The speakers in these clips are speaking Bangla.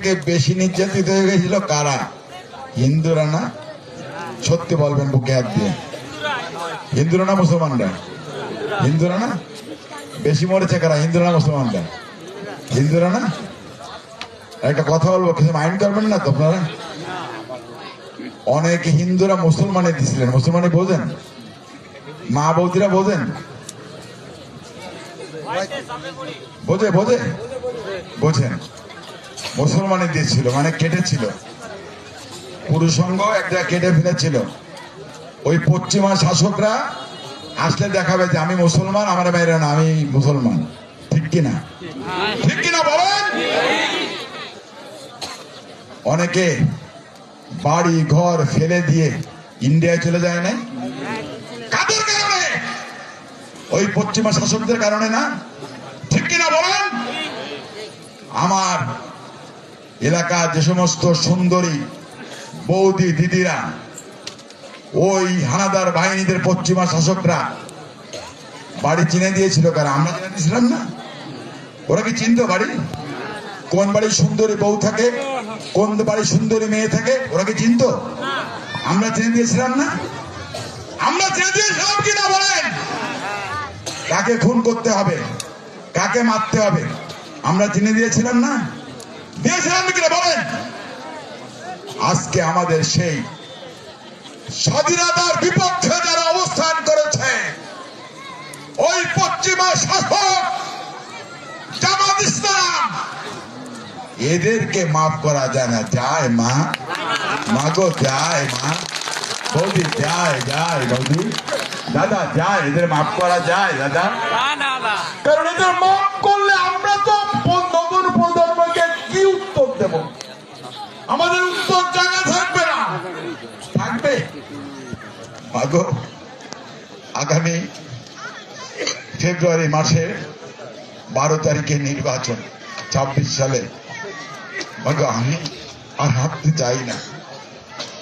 থেকে বেশি নির্যাতিত হয়ে গেছিল কারা? হিন্দুরা না? সত্যি বলবেন বুকে হাত দিয়ে। হিন্দুরা না মুসলমানরা? হিন্দুরা না? বেশি মরেছে কারা? হিন্দুরা না মুসলমানরা? হিন্দুরা না? একটা কথা বলব, কিছু মাইন্ড করবেন না তো আপনারা? অনেক হিন্দুরা মুসলমানে দিছিলেন। মুসলমানে বোঝেন? মা বৌদিরা বোঝেন? বোঝে বোঝে? বোঝেন। মুসলমানে দিয়েছিল মানে কেটেছিল। পুরুষঙ্গ একটা কেটে ফেলেছিল। ওই পশ্চিমা শাসকরা আসলে দেখাবে যে আমি মুসলমান, আমার বাইরে না, আমি মুসলমান। ঠিক কিনা? ঠিক কিনা বলেন? অনেকে বাড়ি, ঘর ফেলে দিয়ে ইন্ডিয়ায় চলে যায় না কাদের কারণে? ওই পশ্চিমা শাসকদের কারণে না? ঠিক কিনা বলেন? আমার এলাকা যে সমস্ত সুন্দরী বৌদি, দিদিরা, ওই হানাদার বাহিনীদের পশ্চিমা শাসকরা, বাড়ি চিনে দিয়েছিল কারণ আমরা চিনে দিয়েছিলাম না। ওরা কি চিনতো বাড়ি? কোন বাড়ির সুন্দরী বউ থাকে? কোন বাড়ির সুন্দরী মেয়ে থাকে? ওরা কি চিনতো? আমরা চিনে দিয়েছিলাম না? আমরা চিনে দিয়েছিলাম কিনা বলেন? কাকে খুন করতে হবে? কাকে মারতে হবে? আমরা চিনে দিয়েছিলাম না? দিয়েছিলাম কিনা বলেন। আজকে আমাদের সেই স্বাধীনতার বিপক্ষে যারা অবস্থান করেছে ওই পশ্চিমা শাসক জামাত ইসলাম এদেরকে মাফ করা যায় না। যায় মা মাগো যায় মা বৌদি যায় যায় বৌদি। দাদা যায় এদের মাফ করা যায় দাদা। কারণ এদের মাফ মাগো, আগামী ফেব্রুয়ারি মাসে বারো তারিখে নির্বাচন, ছাব্বিশ সালে। মাগো, আমি আর হাঁটতে চাই না।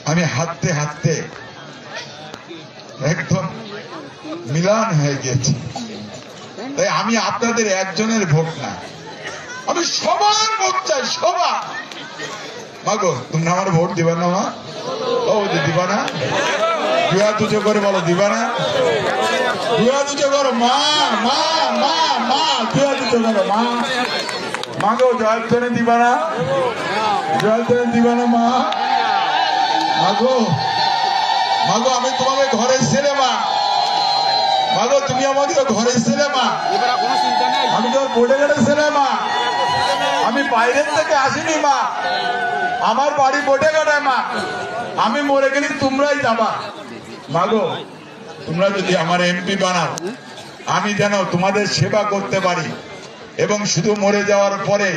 আমি হাঁটতে হাঁটতে একদম মিলান হয়ে গেছি। তাই আমি আপনাদের একজনের ভোট না। আমি সবার ভোট চাই, সবার। মাগো, তোমরা আমার ভোট দিবা না মা? ও, দিবা না? দুয়া দুজো করে বলো দিবা না দুয়া দুজো করো, মা মা মা মা, দুয়া দুজো করো, মা। মাগো জয়তনে দিবা না জয়তনে দিবা না মা? মাগো মাগো আমি তোমাকে ঘরের ছেলে মা। মাগো তুমি আমাকে ঘরের ছেলে মা। আমি তো বোর্ডে গেছে মা। আমি বাইরের থেকে আসিনি, মা। আমার বাড়ি বোটে কাটায় মা। আমি মরে গেলে তোমরাই যাবা। মাগো, তোমরা যদি আমার এমপি বানাও, আমি যেন তোমাদের সেবা করতে পারি এবং শুধু মরে যাওয়ার পরে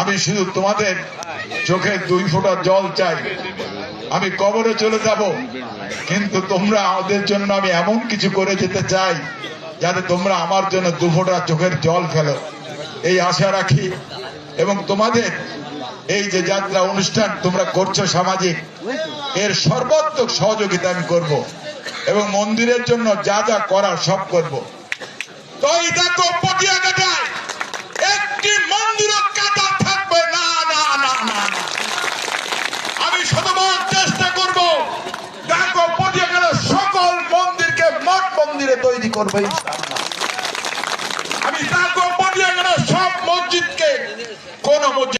আমি শুধু তোমাদের চোখে দুই ফোঁটা জল চাই। আমি কবরে চলে যাব, কিন্তু তোমরা আমাদের জন্য আমি এমন কিছু করে যেতে চাই যাতে তোমরা আমার জন্য দু ফোঁটা চোখের জল ফেলো। এই আশা রাখি এবং তোমাদের এই যে যাত্রা অনুষ্ঠান তোমরা করছ সামাজিক, এর সর্বাত্মক সহযোগিতা আমি করব এবং মন্দিরের জন্য যা যা করার সব করব। তো একটি মন্দিরও কাটা থাকবে। না না না না আমি শতবার চেষ্টা করব। দেখো সকল মন্দিরকে মঠ মন্দিরে তৈরি করবে আমি দেখো পটিয়া কাটার সব মসজিদকে কোন মসজিদ